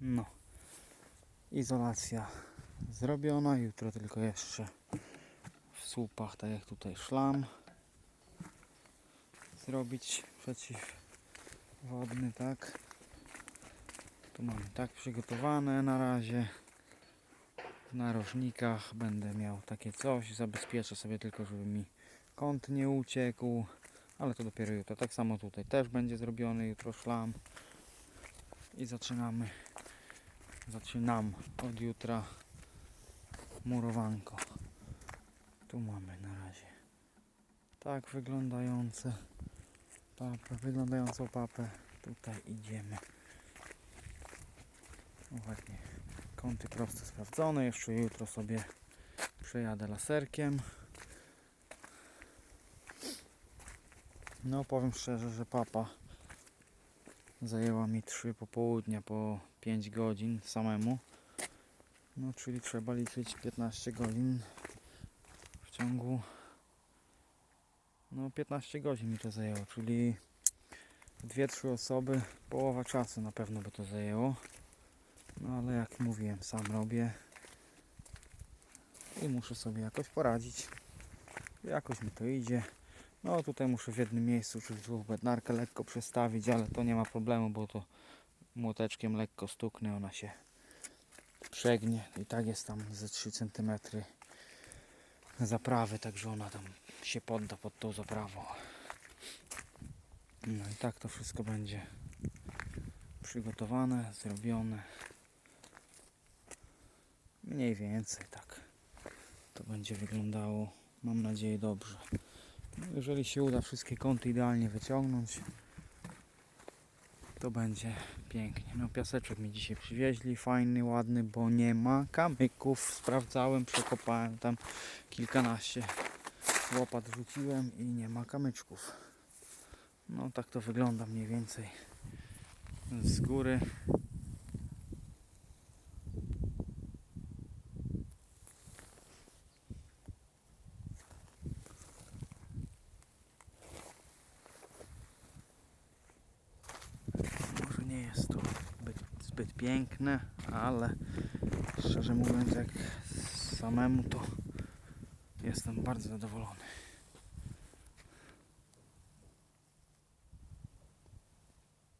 No. Izolacja zrobiona. Jutro tylko jeszcze w słupach, tak jak tutaj szlam zrobić przeciwwodny, tak. Tu mamy tak przygotowane na razie. W narożnikach będę miał takie coś. Zabezpieczę sobie tylko, żeby mi kąt nie uciekł. Ale to dopiero jutro. Tak samo tutaj też będzie zrobiony jutro szlam. I zaczynamy. Zaczynam od jutra murowanko. Tu mamy na razie tak wyglądające papę, wyglądającą papę. Tutaj idziemy. No ładnie. Kąty proste sprawdzone. Jeszcze jutro sobie przejadę laserkiem. No powiem szczerze, że papa zajęła mi 3 popołudnia po 5 godzin samemu. No czyli trzeba liczyć 15 godzin w ciągu no 15 godzin mi to zajęło, czyli 2-3 osoby, połowa czasu na pewno by to zajęło. No ale jak mówiłem, sam robię i muszę sobie jakoś poradzić. Jakoś mi to idzie. No tutaj muszę w jednym miejscu, czyli tu bednarkę lekko przestawić, ale to nie ma problemu, bo to młoteczkiem lekko stuknę, ona się przegnie. I tak jest tam ze 3 cm zaprawy, także ona tam się podda pod tą zaprawą. No i tak to wszystko będzie przygotowane, zrobione. Mniej więcej tak to będzie wyglądało. Mam nadzieję dobrze. Jeżeli się uda wszystkie kąty idealnie wyciągnąć, to będzie pięknie. No piaseczek mi dzisiaj przywieźli, fajny, ładny, bo nie ma kamyków. Sprawdzałem, przekopałem tam kilkanaście łopat rzuciłem i nie ma kamyczków. No tak to wygląda mniej więcej z góry. Może nie jest to zbyt, piękne, ale szczerze mówiąc jak samemu to jestem bardzo zadowolony.